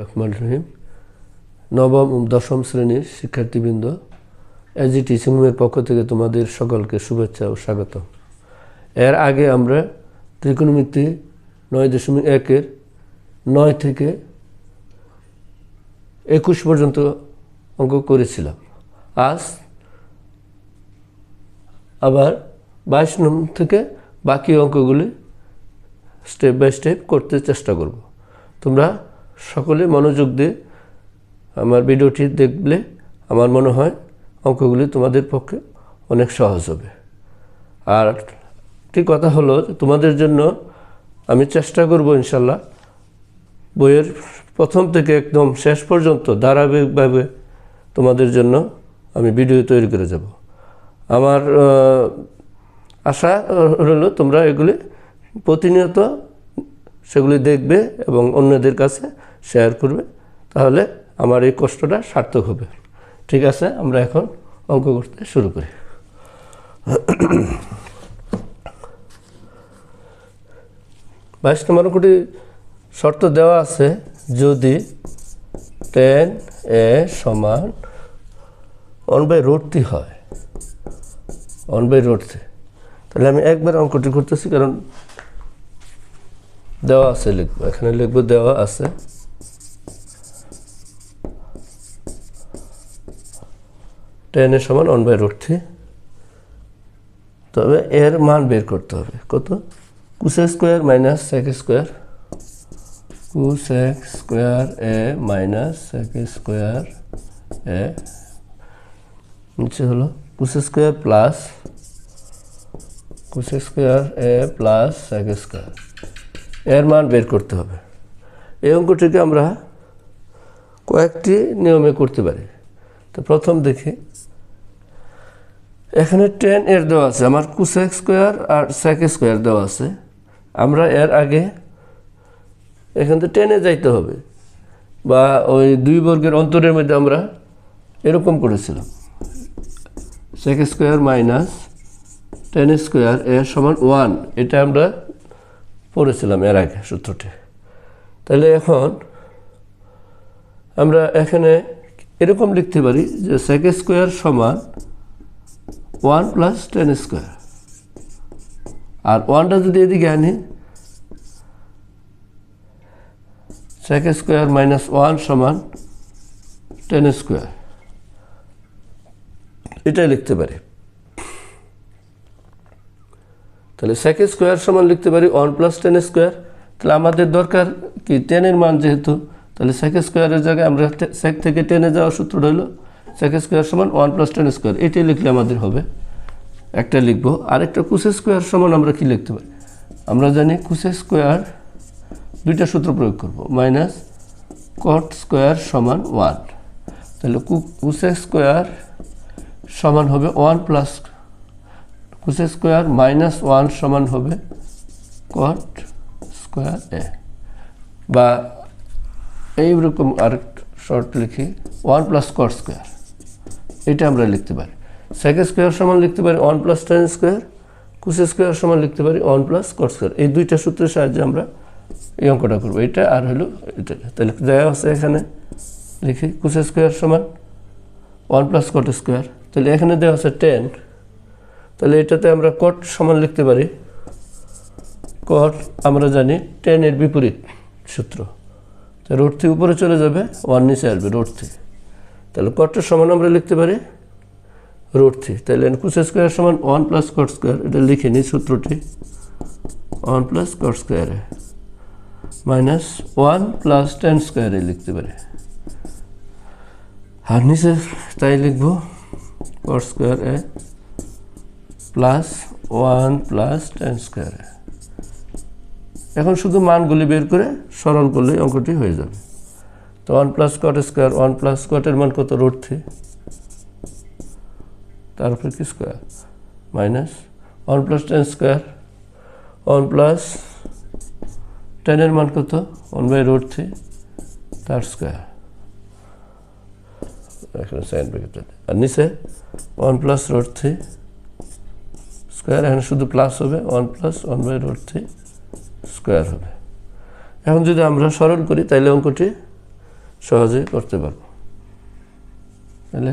রহমান রহিম, নবম ও দশম শ্রেণির শিক্ষার্থীবৃন্দ এজি টিচিং পক্ষ থেকে তোমাদের সকলকে শুভেচ্ছা ও স্বাগত। এর আগে আমরা ত্রিকোণমিতি নয় দশমিক একের নয় থেকে একুশ পর্যন্ত অঙ্ক করেছিলাম। আজ আবার বাইশ নম্বর থেকে বাকি অঙ্কগুলি স্টেপ বাই স্টেপ করতে চেষ্টা করব। তোমরা সকলে মনোযোগ দিয়ে আমার ভিডিওটি দেখলে আমার মনে হয় অঙ্কগুলি তোমাদের পক্ষে অনেক সহজ হবে। আর একটি কথা হলো তোমাদের জন্য আমি চেষ্টা করব ইনশাল্লাহ বইয়ের প্রথম থেকে একদম শেষ পর্যন্ত ধারাবাহিকভাবে তোমাদের জন্য আমি ভিডিও তৈরি করে যাব। আমার আশা হলো তোমরা এগুলি প্রতিনিয়ত সেগুলি দেখবে এবং অন্যদের কাছে শেয়ার করবে, তাহলে আমার এই কষ্টটা সার্থক হবে। ঠিক আছে, আমরা এখন অঙ্ক করতে শুরু করি। বাইশ নম্বর অঙ্কটি শর্ত দেওয়া আছে, যদি টেন এ সমান অন বাই রোডটি হয় অন বাই রোডটি তাহলে আমি একবার অঙ্কটি করতেছি, কারণ দেওয়া আছে লিখব, এখানে লিখব দেওয়া আছে টেন এর সমান ওয়ান বাই রুট থ্রি তবে এর মান বের করতে হবে। কত? Cosec square minus sec square cosec square A minus sec square A নিচে হলো cosec square plus cosec square A plus sec square এর মান বের করতে হবে। এই অঙ্কটিকে আমরা কয়েকটি নিয়মে করতে পারি। তো প্রথম দেখি এখানে টেন এর দেওয়া আছে। আমার কুসেক স্কোয়ার আর সেক স্কোয়ার দেওয়া আছে। আমরা এর আগে এখান থেকে টেনে যাইতে হবে। বা ওই দুই বর্গের অন্তরের মধ্যে আমরা এরকম করেছিলাম। Sec square minus tan square এর সমান ওয়ান এটা আমরা পড়েছিলাম এর আগে সূত্রটি। তাহলে এখন আমরা এখানে এরকম লিখতে পারি যে সেক স্কোয়ার সমান ওয়ান প্লাস টেন স্কোয়ার। আর ওয়ানটা যদি এদিকে আনি সেক স্কোয়ার মাইনাস ওয়ান সমান টেন স্কোয়ার। এটাই লিখতে পারি। তাহলে সেক স্কোয়ার সমান লিখতে পারি ওয়ান প্লাস টেন স্কোয়ার। তাহলে আমাদের দরকার কি? টেনের মান যেহেতু, তাহলে সেক স্কোয়ারের জায়গায় আমরা সেক থেকে টেনে যাওয়ার সূত্র রইল সেক স্কোয়ার সমান ওয়ান প্লাস টেন স্কোয়ার এটাই লিখলে আমাদের হবে। একটা লিখব। আরেকটা কুসে স্কোয়ার সমান আমরা কি লিখতে পারি? আমরা জানি কুসে স্কোয়ার দুইটা সূত্র প্রয়োগ করব। মাইনাস কট স্কোয়ার সমান ওয়ান তাহলে কুসে স্কোয়ার সমান হবে one plus cosec square minus one সমান হবে কট স্কোয়ার এ বা এইরকম আরেক শর্ট লিখি। ওয়ান প্লাস কট স্কোয়ার এটা আমরা লিখতে পারি। সেকেন্ড স্কোয়ার সমান লিখতে পারি one plus tan square cosec square সমান লিখতে পারি ওয়ান প্লাস কট স্কোয়ার এই দুইটা সূত্রের সাহায্যে আমরা এই অঙ্কটা করব। এটা আর হলো এটা। তাহলে দেওয়া আছে এখানে, লিখি কুসে স্কোয়ার সমান ওয়ান প্লাস কট স্কোয়ার তাহলে এখানে দেওয়া আছে টেন তাহলে এটাতে আমরা কট সমান লিখতে পারি। কট আমরা জানি টেনের বিপরীত সূত্র। রোড থেকে উপরে চলে যাবে ওয়ান নিচে আসবে রোড থেকে তাহলে কটের সমান আমরা লিখতে পারি রোড থ্রি। তাহলে কুস স্কোয়ার সমান ওয়ান প্লাস কট স্কোয়ার, এটা লিখে নিই সূত্রটি। ওয়ান প্লাস কট স্কোয়ারে মাইনাস ওয়ান প্লাস টেন স্কোয়ারে লিখতে পারি। আর নিচে তাই লিখব cot square A plus one plus tan square. এখন শুধু মানগুলি বের করে সরল করলে অঙ্কটি হয়ে যাবে। তো one plus cot square one plus কটের মান কত? রোড থ্রি তারপর কি square minus one plus tan square one plus টেনের মান কত? ওয়ান বাই রোড থ্রি তার স্কোয়ার এখানে সাইন আর নিচে one plus root three square এখানে শুধু প্লাস হবে one plus one by root three square হবে। এখন যদি আমরা সরল করি তাহলে অঙ্কটি সহজে করতে পারব। তাহলে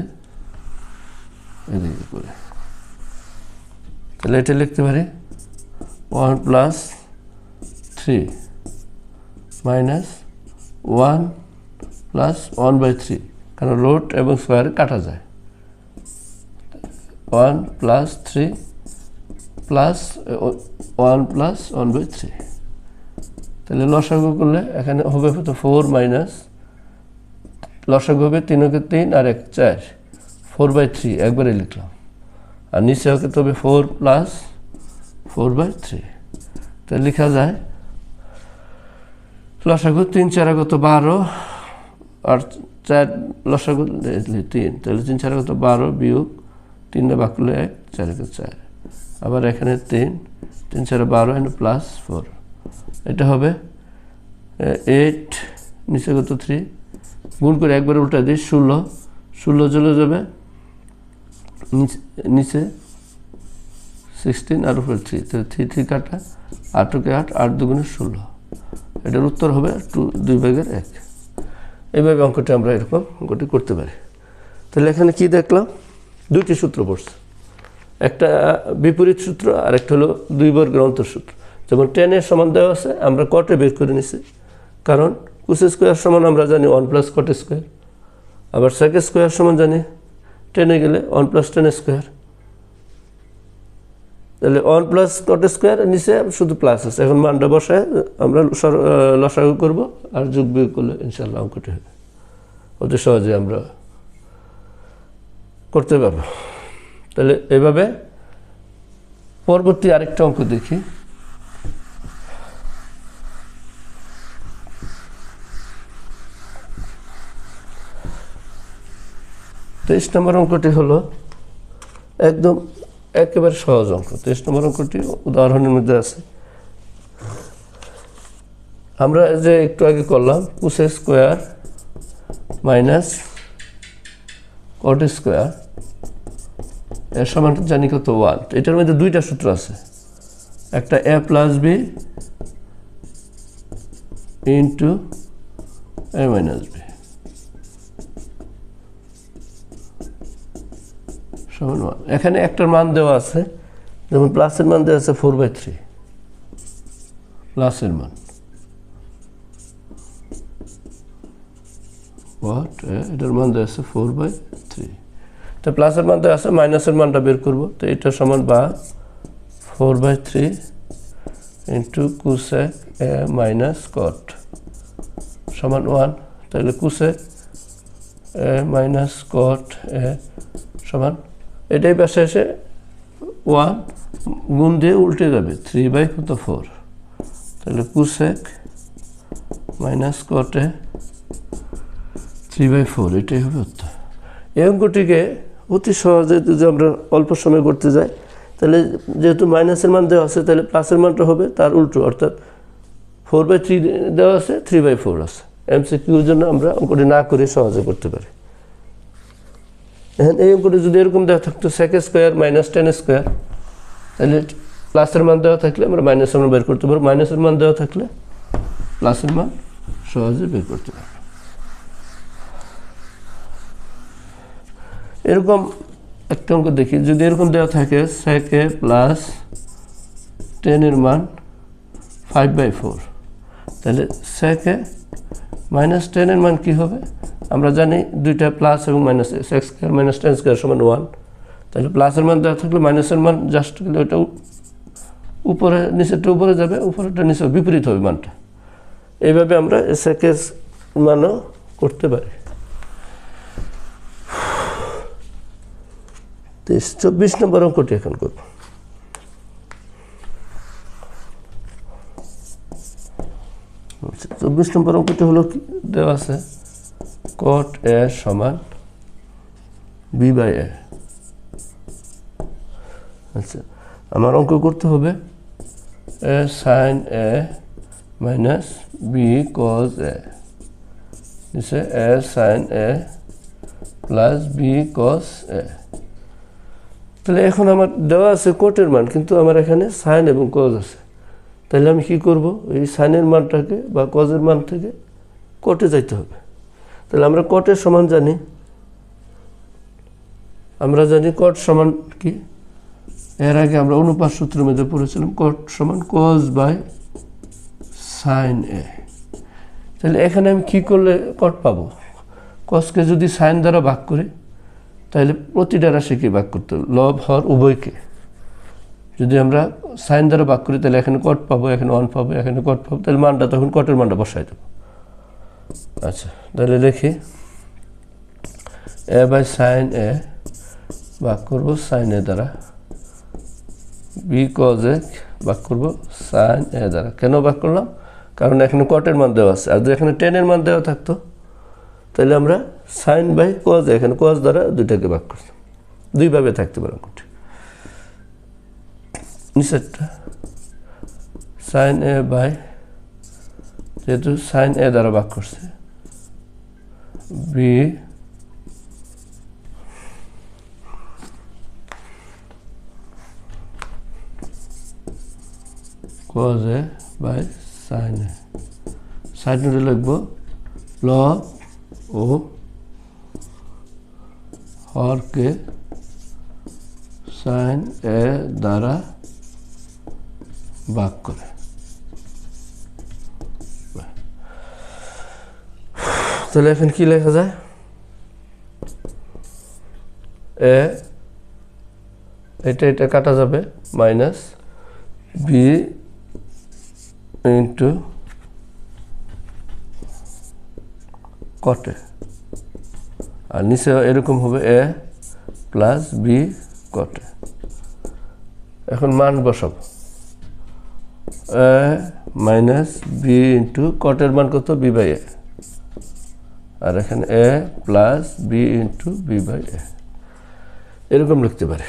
এদিকে করে। তাহলে এটা লিখতে পারি one plus three minus one plus one by three, কারণ রোড এবং স্কোয়ারে কাটা যায়। One plus three plus, one plus one by three. তাহলে লসাগু করলে এখানে হবে হয়তো ফোর মাইনাস লসাগু হবে তিনকে তিন আর এক চার। ফোর বাই থ্রি একবারে লিখলাম। আর নিচে হবে তবে four plus four by three তো লেখা যায় লসাগু তিন চার কত বারো? আর চার লসাগু তিন। তাহলে তিন চার কত বারো বিয়োগ তিন বাক করলে এক, চার একে চার। আবার এখানে তিন তিন চার বারো এখানে প্লাস ফোর এটা হবে এইট নিচে কত থ্রি গুণ করে একবার উল্টা দিই ষোলো। ষোলো চলে যাবে। নিচে- সিক্সটিন আর উপরে থ্রি তাহলে থ্রি থ্রি কাটা আটকে আট আট দুগুণে ষোলো। এটার উত্তর হবে টু, দুই ভাগের এক। এইভাবে অঙ্কটি আমরা এরকম অঙ্কটি করতে পারি। তাহলে এখানে কি দেখলাম? দুইটি সূত্র পড়ছে। একটা বিপরীত সূত্র আর একটা হলো দুই বর্গের অন্তর সূত্র যেমন টেনের সমান দেওয়া আছে, আমরা কটে বের করে নিছি? কারণ কুস স্কোয়ার সমান আমরা জানি ওয়ান প্লাস কট স্কোয়ার। আবার সেক স্কোয়ার সমান জানি টেনে গেলে ওয়ান প্লাস টেন স্কোয়ার। তাহলে ওয়ান প্লাস কট স্কোয়ার নিচে শুধু প্লাস আছে। এখন মানটা বসায় আমরা লসাগু করব আর যোগ বিয়োগ করলে ইনশাল্লাহ অঙ্কটি হবে। অতি সহজে আমরা করতে পারব। তাহলে এভাবে পরবর্তী আরেকটা অঙ্ক দেখি। তেইশ নম্বর অঙ্কটি হলো একদম একেবারে সহজ অঙ্ক। তেইশ নম্বর অঙ্কটি উদাহরণের মধ্যে আছে। আমরা যে একটু আগে করলাম cosec square minus cot square এর সমান জানি কত ওয়ান এটার মধ্যে দুইটা সূত্র আছে। একটা A plus B into A minus B সমান ওয়ান এখানে একটার মান দেওয়া আছে, যেমন প্লাসের মান দেওয়া আছে ফোর বাই থ্রি প্লাসের মান। হোয়াট এটার মান দেওয়া আছে ফোর বাই থ্রি তো প্লাসের মান দেওয়া আছে মাইনাসের মানটা বের করব। তো এটা সমান বা four by three into cosec A minus cot সমান ওয়ান তাহলে কুসেক এ মাইনাস কট এ সমান এটাই পাশে এসে ওয়ান, গুণ দিয়ে উল্টে যাবে থ্রি বাই কত ফোর তাহলে কুসেক মাইনাস কটে থ্রি বাই ফোর এটাই হবে উত্তর। এই অঙ্কটিকে অতি সহজে যদি আমরা অল্প সময় করতে যাই, তাহলে যেহেতু মাইনাসের মান দেওয়া আছে, তাহলে প্লাসের মানটা হবে তার উল্টো, অর্থাৎ ফোর বাই থ্রি দেওয়া আছে থ্রি বাই ফোর আছে। এমসি কিউর জন্য আমরা অঙ্কটি না করে সহজে করতে পারি। এখন এই অঙ্কটি যদি এরকম দেওয়া থাকতো sec square minus tan square তাহলে প্লাসের মান দেওয়া থাকলে আমরা মাইনাসের মান বের করতে পারব। মাইনাসের মান দেওয়া থাকলে প্লাসের মান সহজে বের করতে পারব। এরকম একটা অঙ্ক দেখি, যদি এরকম দেওয়া থাকে সেকে প্লাস টেনের মান ফাইভ বাই ফোর তাহলে সেকে মাইনাস টেনের মান কি হবে? আমরা জানি দুইটা প্লাস এবং minus x square minus tan square সমান ওয়ান তাহলে প্লাসের মান দেওয়া থাকলে মাইনাসের মান জাস্ট গেলে ওটা উপরে, নিচেরটা উপরে যাবে, উপরেরটা নিচে বিপরীত হবে মানটা। এইভাবে আমরা সেকের মানও করতে পারি। তেইশ চব্বিশ নম্বর অঙ্কটি এখন করব। চব্বিশ নম্বর অঙ্কটি হলো দেওয়া আছে কট এ সমান বি বাই এ আচ্ছা আমার অঙ্ক করতে হবে A sine A minus B cos A নিচে A sine A plus B cos A তাহলে এখন আমার দেওয়া আছে কোটের মান, কিন্তু আমার এখানে সাইন এবং কজ আছে। তাহলে আমি কি করব? এই সাইনের মানটাকে বা কজের মান থেকে কোটে যাইতে হবে। তাহলে আমরা কটের সমান জানি। আমরা জানি কট সমান কি? এর আগে আমরা অনুপাত সূত্রের মধ্যে পড়েছিলাম, কট সমান কজ বাই সাইন এ তাহলে এখানে আমি কি করলে কট পাবো? কসকে যদি সাইন দ্বারা ভাগ করি, তাহলে প্রতিটা রাশিকে ভাগ করতে হবে লব হর উভয়কে। যদি আমরা সাইন দ্বারা ভাগ করি, তাহলে এখানে কট পাবো, এখানে ওয়ান পাবো, এখানে কট পাবো, তাহলে মানটা তখন কটের মানটা বসাই দেবো। আচ্ছা তাহলে লিখি এ বাই সাইন এ ভাগ করব সাইন এ দ্বারা। বি কজ এ ভাগ করব সাইন এ দ্বারা। কেন ভাগ করলাম? কারণ এখানে কটের মান দেওয়া আছে। আর যদি এখানে টেনের মান দেওয়া থাকতো, তাহলে আমরা সাইন বাই কজ এখানে কজ দ্বারা দুইটাকে ভাগ করতাম। দুইভাবে থাকতে পারে অঙ্কটি নিচেরটা সাইন এ বাই যেহেতু সাইন এ দ্বারা ভাগ করছে। B cos a by sine A sine নোটে লিখব ল ও হরকে সাইন এ দ্বারা ভাগ করে তাহলে এখন কি লেখা যায়? এ, এটা এটা কাটা যাবে, মাইনাস বি ইন্টু কটে। আর নিচে এরকম হবে এ প্লাস বি কটে। এখন মান বসাবো। এ মাইনাস বি ইন্টু কটের মান কত? B by A. আর এখানে A plus B into B by A এরকম লিখতে পারে।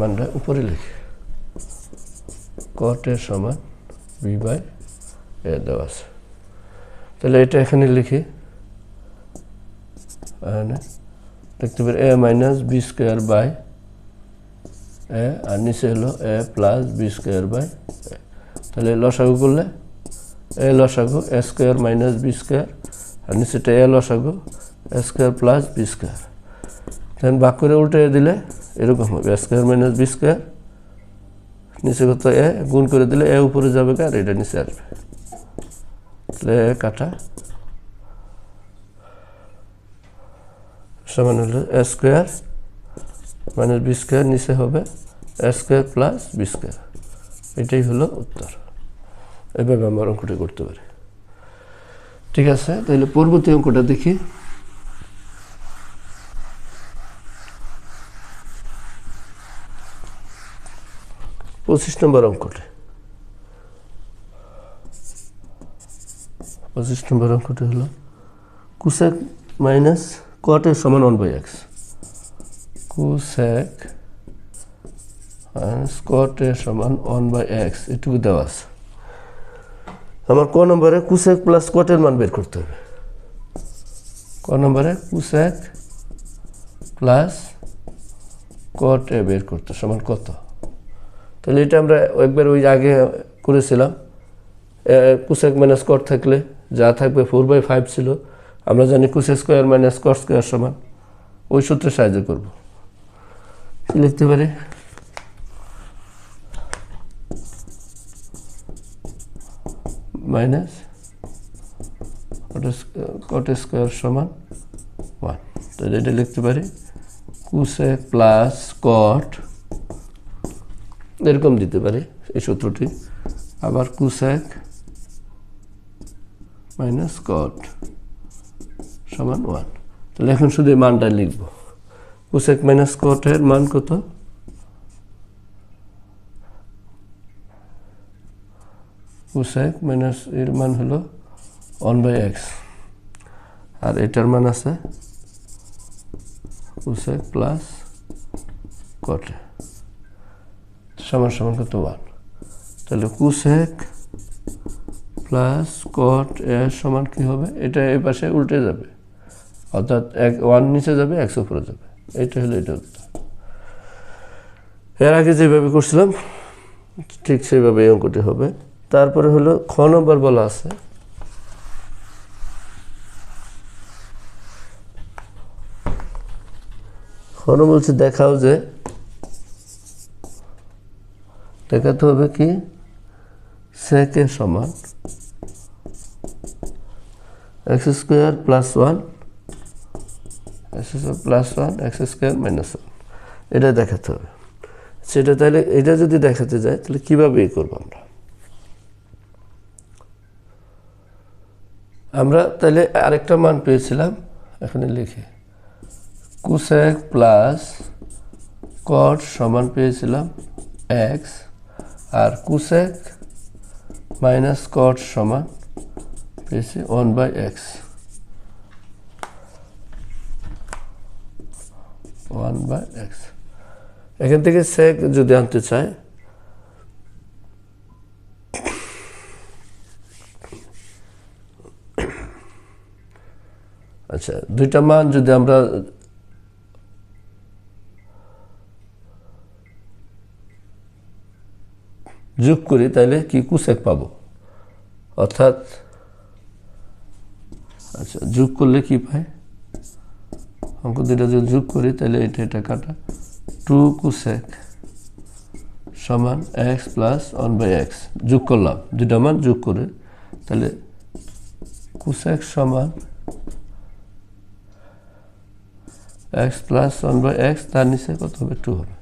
মানটা উপরে লিখি। কটের সমান বি বাই এ দেওয়া আছে। তাহলে এটা এখানে লিখি। লিখতে পারি A minus B square by A আর নিচে হলো A plus B square by তাহলে লসাগু করলে এ লসাগু A square minus B square আর নিচেটা এ লসাগু A square plus B square then ভাগ করে উল্টে দিলে এরকম হবে স্কোয়ার মাইনাস বি স্কোয়ার নিচে কত এ গুণ করে দিলে এ উপরে যাবে আর এটা নিচে আসবে। তাহলে এ কাটা। সমান হলো A square minus B square নিচে হবে A square plus B square এটাই হলো উত্তর। এভাবে আমরা অঙ্কটি করতে পারি। ঠিক আছে, তাহলে পরবর্তী অঙ্কটা দেখি। পঁচিশ নম্বর অঙ্কটি। পঁচিশ নম্বর অঙ্কটি হলো, কুসেক মাইনাস কটের সমান one by x cosec minus কটের সমান ওয়ান বাই এক্স এটুকু দেওয়া আছে। আমার ক নম্বরে কুসেক প্লাস কটের মান বের করতে হবে। ক নম্বরে কুসেক প্লাস কট এ বের করতে সমান কত? তাহলে এটা আমরা একবার ওই আগে করেছিলাম। কুসেক মাইনাস কট থাকলে যা থাকবে ফোর বাই ফাইভ ছিল, আমরা জানি cosec square minus cot square সমান। ওই সূত্রে সাহায্য করব। লিখতে পারি? মাইনাস কট স্কোয়ার সমান ওয়ান তো এটা লিখতে পারি কুসেক প্লাস কট এরকম দিতে পারি এই সূত্রটি। আবার কুসেক মাইনাস কট সমান ওয়ান তাহলে এখন শুধু মানটা লিখব। কুসেক মাইনাস কটের মান কত? কুসেক মাইনাস এর মান হলো ওয়ান বাই এক্স আর এটার মান আছে কুসেক প্লাস কটে সমান সমান কত ওয়ান তাহলে কুসেক প্লাস কট এর সমান কি হবে? এটা এই পাশে উল্টে যাবে। অর্থাৎ এক ওয়ান নিচে যাবে একশো উপরে যাবে। এটা হলো এটা উত্তর। এর আগে যেভাবে করছিলাম, ঠিক সেইভাবে এই অঙ্কটি হবে। তারপরে হলো খ নম্বর বলা আছে। খনো বলছে, দেখাও যে, দেখাতে হবে কি? সেকে সমান x square plus one, x square plus one, x square minus one. এটা দেখাতে হবে। আচ্ছা, সেটা তাহলে, এটা যদি দেখাতে যায়, তাহলে কীভাবে এ করব আমরা? আমরা তাহলে আরেকটা মান পেয়েছিলাম, এখানে লিখে। কুসেক প্লাস কট সমান পেয়েছিলাম এক্স আর কুসেক মাইনাস কট সমান পেয়েছি one by x one by x এখান থেকে সেক যদি আনতে চায় আচ্ছা দুইটা মান যদি আমরা যোগ করি, তাহলে কি কুসেক পাবো? অর্থাৎ আচ্ছা যোগ করলে কি পাই? অঙ্ক দুটা যদি যোগ করি, তাহলে এটা এটা কাটা। টু কুসেক সমান x plus one by x যোগ করলাম দুটা মান যোগ করে, তাহলে কুসেক সমান x plus one by x তার নিচে কত হবে? টু হবে।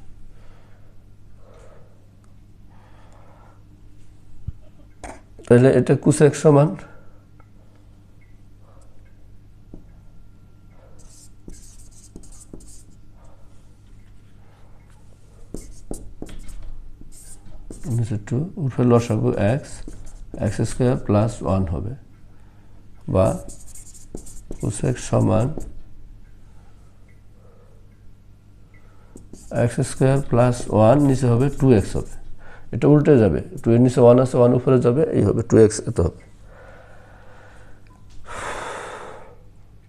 তাহলে এটা কুসেক সমান টু উঠে লসাগু x x square plus one হবে। বা কুসেক সমান এক্স স্কোয়ার প্লাস ওয়ান নিচে হবে টু এক্স হবে। এটা উল্টে যাবে। টু এর নিচে ওয়ান আছে ওয়ান উপরে যাবে, এই হবে টু এক্স এত হবে।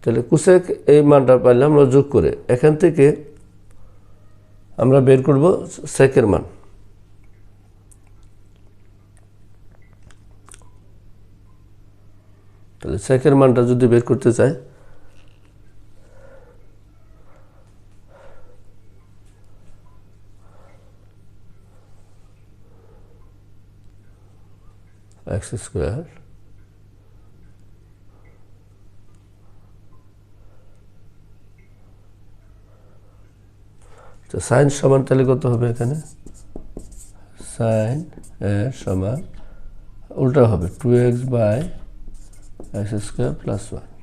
তাহলে কুসেক এই মানটা পাইলে আমরা যোগ করে, এখান থেকে আমরা বের করব সেকের মান। তাহলে সেকের মানটা যদি বের করতে চাই এক্স স্কোয়ার তো সাইন সমান তাহলে কত হবে এখানে? সাইন এর সমান, উল্টা হবে two x by x square plus one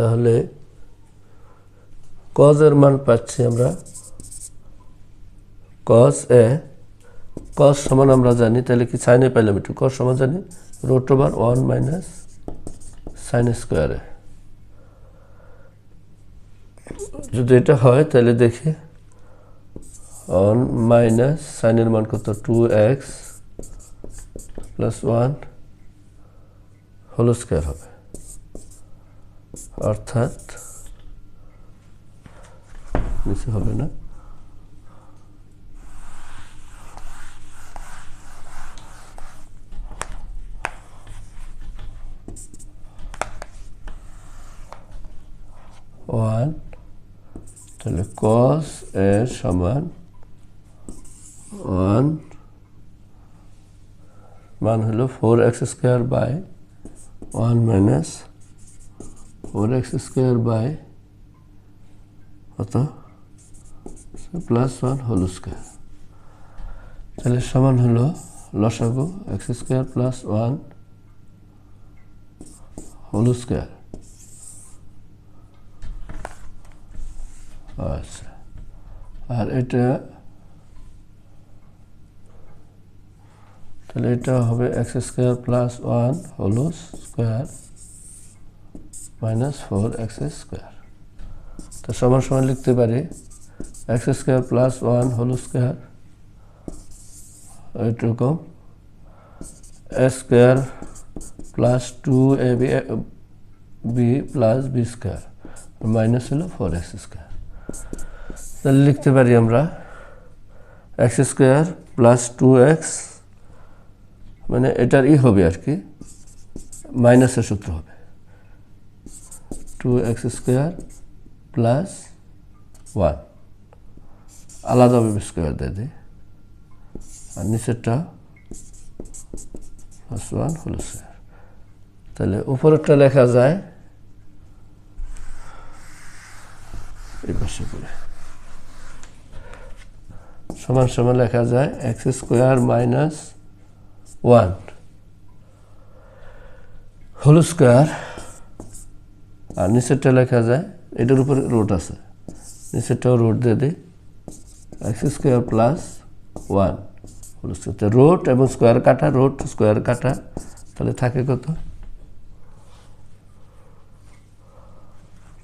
তাহলে কজের মান পাচ্ছি আমরা কস এ কস সমান আমরা জানি, তাহলে কি সাইনে পাইলাম একটু? কস সমান জানি? Root over one minus sine স্কোয়ারে যদি এটা হয়, তাহলে দেখি। ওয়ান মাইনাস সাইনের মান কত? Two x plus one whole square হবে। অর্থাৎ নিচে হবে না। ওয়ান, তাহলে কস এর সমান ওয়ান, মান হলো four x square by one minus four x square by কত? প্লাস ওয়ান হোল স্কোয়ার তাহলে সমান হলো লসাগু x square plus one whole square আচ্ছা। আর এটা, তাহলে এটা হবে x square plus one whole square minus four x square তো সমান সমান লিখতে পারি x square plus one whole square এইরকম। Square plus two A B B plus B square minus হলো ফোর এক্স স্কোয়ার তাহলে লিখতে পারি আমরা x square plus two x মানে এটার ই হবে আর কি মাইনাসের সূত্র হবে। Two x square plus one আলাদাভাবে স্কোয়ার দিয়ে দিই আর নিচেরটা প্লাস ওয়ান হলো স্কোয়ার তাহলে উপরেরটা লেখা যায় এই পাশে করে। সমান সমান লেখা যায় x square minus one whole square আর নিচেরটা লেখা যায়, এটার উপরে রোড আছে। নিচেরটাও রোড দিয়ে দিই। X square plus one whole square root এবং স্কোয়ার কাটা রোড স্কোয়ার কাটা, তাহলে থাকে কত?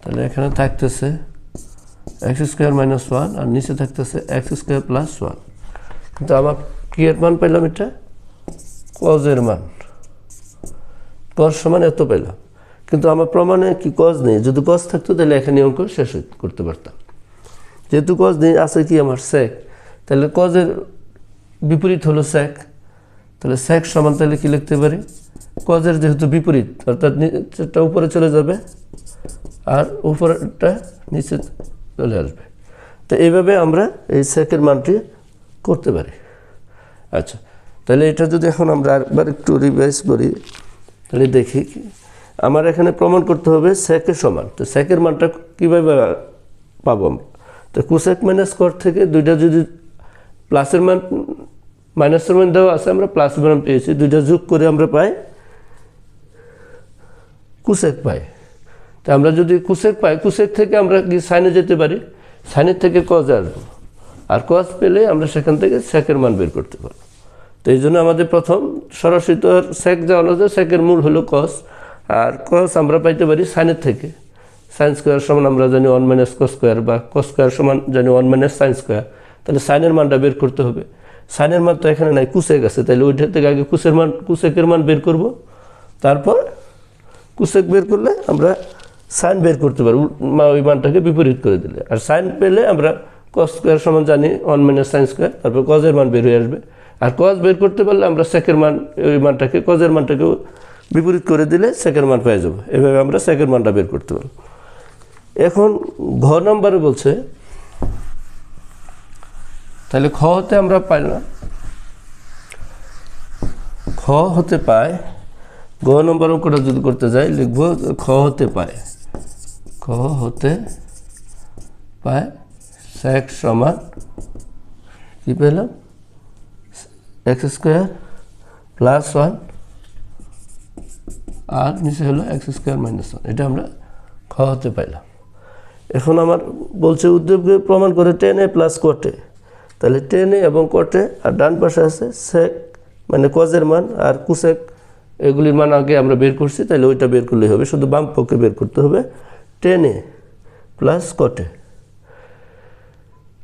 তাহলে এখানে থাকতেছে এক্স স্কোয়ার মাইনাস ওয়ান আর নিচে থাকতেছে এক্স স্কোয়ার প্লাস ওয়ান কিন্তু আমার কি এর মান পেলাম এটা? কজের মান। কজ সমান এত পেলাম কিন্তু আমার প্রমাণে কি কজ নেই। যদি কজ থাকতো, তাহলে এখানে অঙ্ক শেষ করতে পারতাম। যেহেতু কজ নেই, আছে কি আমার স্যাক তাহলে কজের বিপরীত হলো স্যাক তাহলে স্যাক সমান তাহলে কি লিখতে পারি? কজের যেহেতু বিপরীত, অর্থাৎ নিচেরটা উপরে চলে যাবে, আর উপরেরটা নিচে চলে আসবে। তো এইভাবে আমরা এই সেকের মানটি করতে পারি। আচ্ছা তাহলে এটা যদি এখন আমরা আরেকবার একটু রিভাইজ করি, তাহলে দেখি কি আমার এখানে প্রমাণ করতে হবে সেকের সমান। তো সেকের মানটা কীভাবে পাবো আমরা? তো কুসেক মাইনাস কর থেকে দুইটা যদি প্লাসের মান, মাইনাসের মান দেওয়া আছে, আমরা প্লাস মান পেয়েছি। দুইটা যোগ করে আমরা পাই কুসেক পাই। তা আমরা যদি কুসেক পাই, কুসেক থেকে আমরা কি সাইনে যেতে পারি? সাইনের থেকে কজ আসব। আর কজ পেলে আমরা সেখান থেকে সেকের মান বের করতে পারব। তো এই জন্য আমাদের প্রথম সরাসরি তো আর সেক যাওয়ানো যায় সেকের মূল হলো কস আর কস আমরা পাইতে পারি সাইনের থেকে। সাইন স্কোয়ার সমান আমরা জানি ওয়ান মাইনাস কস স্কোয়ার বা কস স্কোয়ার সমান জানি ওয়ান মাইনাস সাইন স্কোয়ার তাহলে সাইনের মানটা বের করতে হবে। সাইনের মান তো এখানে নাই কুসেক আছে। তাহলে ওইটা থেকে আগে কুসের মান কুসেকের মান বের করব। তারপর কুসেক বের করলে আমরা সাইন বের করতে পারব। মা, ওই মানটাকে বিপরীত করে দিলে। আর সাইন পেলে আমরা কস স্কোয়ার সমান জানি ওয়ান মাইনাস সাইন স্কোয়ার তারপর কজের মান বের হয়ে আসবে। আর কজ বের করতে পারলে আমরা সেকের মান, ওই মানটাকে কজের মানটাকেও বিপরীত করে দিলে সেকেন্ড মান পেয়ে যাব। এভাবে আমরা সেকেন্ড মানটা বের করতে পারব। এখন ঘ নাম্বারে বলছে, তাহলে খ হতে আমরা পাই না। খ হতে পায় গ নম্বর অঙ্কটা যদি করতে যাই, লিখব খ হতে পায়। খ হতে পায় স্যাক সমান কী পেলাম? এক্স স্কোয়ার প্লাস ওয়ান আর নিচে হলো এক্স স্কোয়ার মাইনাস ওয়ান এটা আমরা খ হতে পাইলাম। এখন আমার বলছে উদ্যোগকে প্রমাণ করে টেন এ প্লাস কোটে তাহলে টেন এবং কোটে আর ডান পাশে আছে সেক মানে কজের মান আর কুসেক এগুলির মান আগে আমরা বের করছি, তাহলে ওইটা বের করলেই হবে। শুধু বাম পক্ষে বের করতে হবে। টেনে প্লাস কটে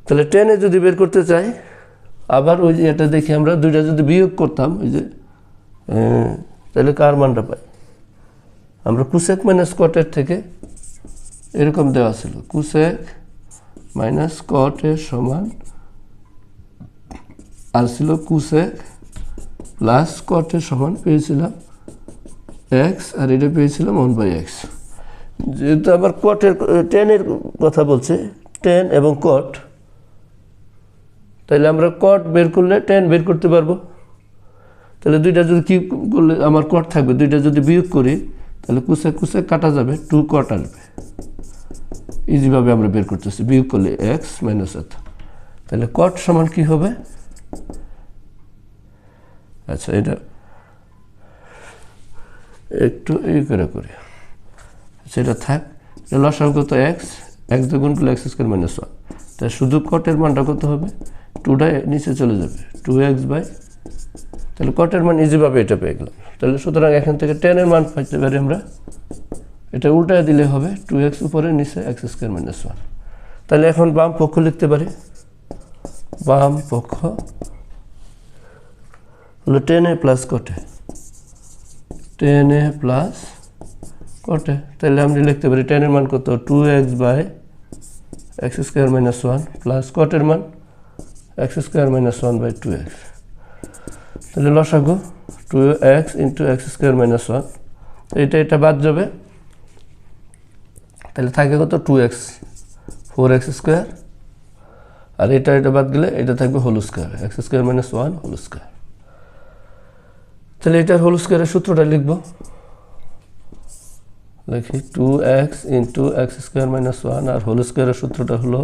তাহলে টেনে যদি বের করতে চাই, আবার ওই যে এটা দেখি আমরা দুইটা যদি বিয়োগ করতাম, ওই যে তাহলে কার মানটা পাই? আমরা কুসেক মাইনাস কটের থেকে এরকম দেওয়া ছিল। কুসেক মাইনাস কটের সমান আর ছিল কুসেক প্লাস কটের সমান পেয়েছিলাম এক্স আর এটা পেয়েছিলাম ওয়ান বাই এক্স যেহেতু আবার কটের টেনের কথা বলছে টেন এবং কট তাহলে আমরা কট বের করলে টেন বের করতে পারব। তাহলে দুইটা যদি কি করলে, আমার কট থাকবে, দুইটা যদি বিয়োগ করি তাহলে কুসে কুসে কাটা যাবে টু কট আসবে ইজিভাবে আমরা বের করতেছি। বিয়োগ করলে এক্স মাইনাস এত। তাহলে কট সমান কি হবে? আচ্ছা এটা একটু এই করে করি। সেটা থাক। এটা লসাগু কত এক্স এক্স দুগুণ করলে এক্স স্কোয়ার মাইনাস ওয়ান তাই শুধু কটের মানটা কত হবে? টুটা নিচে চলে যাবে। টু এক্স বাই তাহলে কটের মান ইজিভাবে এটা পেয়ে গেলাম। তাহলে সুতরাং এখান থেকে টেনের মান পাইতে পারি আমরা। এটা উল্টায় দিলে হবে টু এক্স উপরে, নিচে এক্স স্কোয়ার মাইনাস ওয়ান তাহলে এখন বাম পক্ষ লিখতে পারি। বাম পক্ষ হলো টেন এ প্লাস কটে টেন এ প্লাস কটে তাহলে আমরা লিখতে পারি টেনের মান কত? Two x by x square minus one plus কটের মান। X square minus one by two x তাহলে লসাগু two x into x square minus one এটা এটা বাদ যাবে। তাহলে থাকে কত? Two x four x square আর এটা এটা বাদ গেলে এটা থাকবে whole square x square minus one whole square তাহলে এটার হোল স্কোয়ারের সূত্রটা লিখব। লিখি two x into x square minus one আর হোল স্কোয়ারের সূত্রটা হলো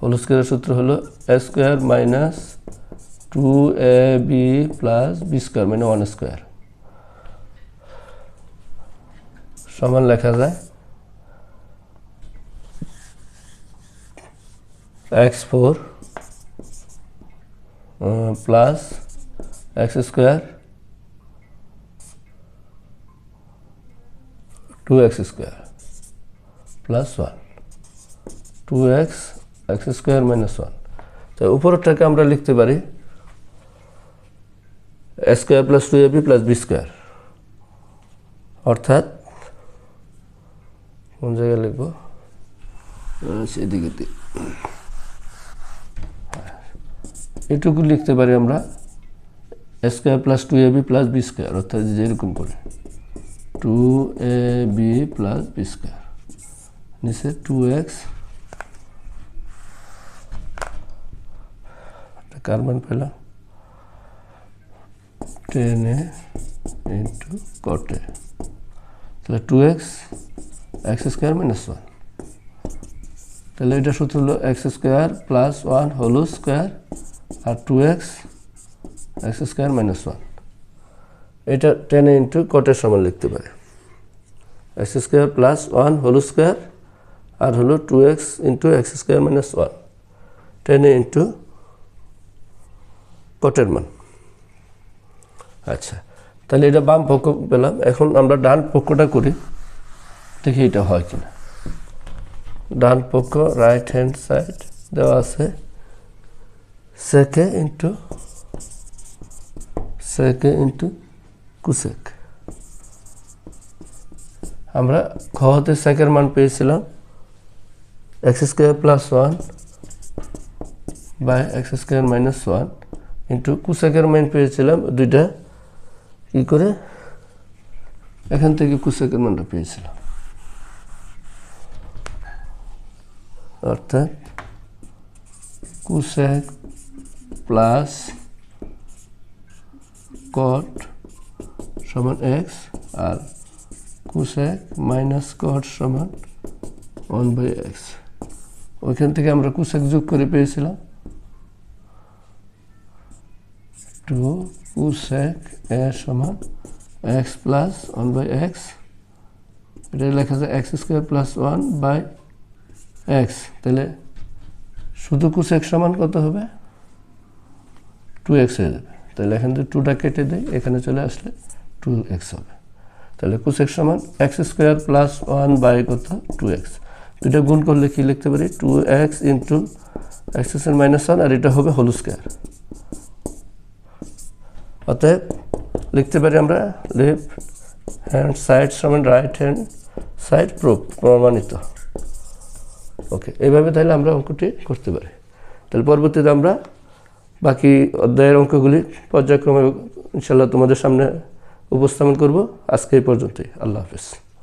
হোল স্কোয়ারের সূত্র হলো A square minus two A B plus B square মানে ওয়ান স্কোয়ার সমান লেখা যায় x four plus x square two x square plus one two x x square minus one তো উপরেরটাকে আমরা লিখতে পারি square plus two A B plus B square অর্থাৎ, কোন জায়গায় লিখব? সেদিকে এটুকু লিখতে পারি আমরা। Square plus two A B plus B square অর্থাৎ যেরকম করে। Two A B plus B square নিচে টু এক্স কার্বন পেলাম? টেন এ ইন্টু কটে তাহলে two x x square minus one তাহলে এটা সূত্র হলো x square plus one whole square আর two x x square minus one এটা টেন ইন্টু কটের সমান লিখতে পারে। X square plus one whole square আর হলো two x into x square minus one tan into কটের মান। আচ্ছা তাহলে এটা বাম পক্ষ পেলাম। এখন আমরা ডান পক্ষটা করি, দেখি এটা হয় কিনা। ডান পক্ষ রাইট হ্যান্ড সাইড দেওয়া আছে। সেকে ইন্টু সেকে ইন্টু কুসেক। আমরা খ হতে সেকের মান পেয়েছিলাম। X square plus one by x square minus one into কুসেকের মান পেয়েছিলাম দুইটা। কি করে এখান থেকে কুসেকের মানটা পেয়েছিলাম অর্থাৎ কুসেক প্লাস কট সমান এক্স আর কুসেক মাইনাস কট সমান ওয়ান বাই এক্স ওইখান থেকে আমরা কুসেক যোগ করে পেয়েছিলাম। টু কুসেক এ সমান x plus one by x এটা লেখা যায় x square plus one by x তাহলে শুধু কুসেক সমান কত হবে? টু এক্স হয়ে যাবে। তাহলে এখান থেকে টুটা কেটে দেয় এখানে চলে আসলে টু এক্স হবে। তাহলে কুসেক সমান x square plus one by কত? টু এক্স দুটা গুণ করলে কি লিখতে পারি? Two x into x square minus one আর এটা হবে হোল স্কোয়ার অতএব লিখতে পারি আমরা লেফট হ্যান্ড সাইড সমান রাইট হ্যান্ড সাইড প্রুফ প্রমাণিত। ওকে এইভাবে তাহলে আমরা অঙ্কটি করতে পারি। তাহলে পরবর্তীতে আমরা বাকি অধ্যায়ের অঙ্কগুলি পর্যায়ক্রমে ইনশাল্লাহ তোমাদের সামনে উপস্থাপন করব। আজকে এই পর্যন্তই। আল্লাহ হাফিজ।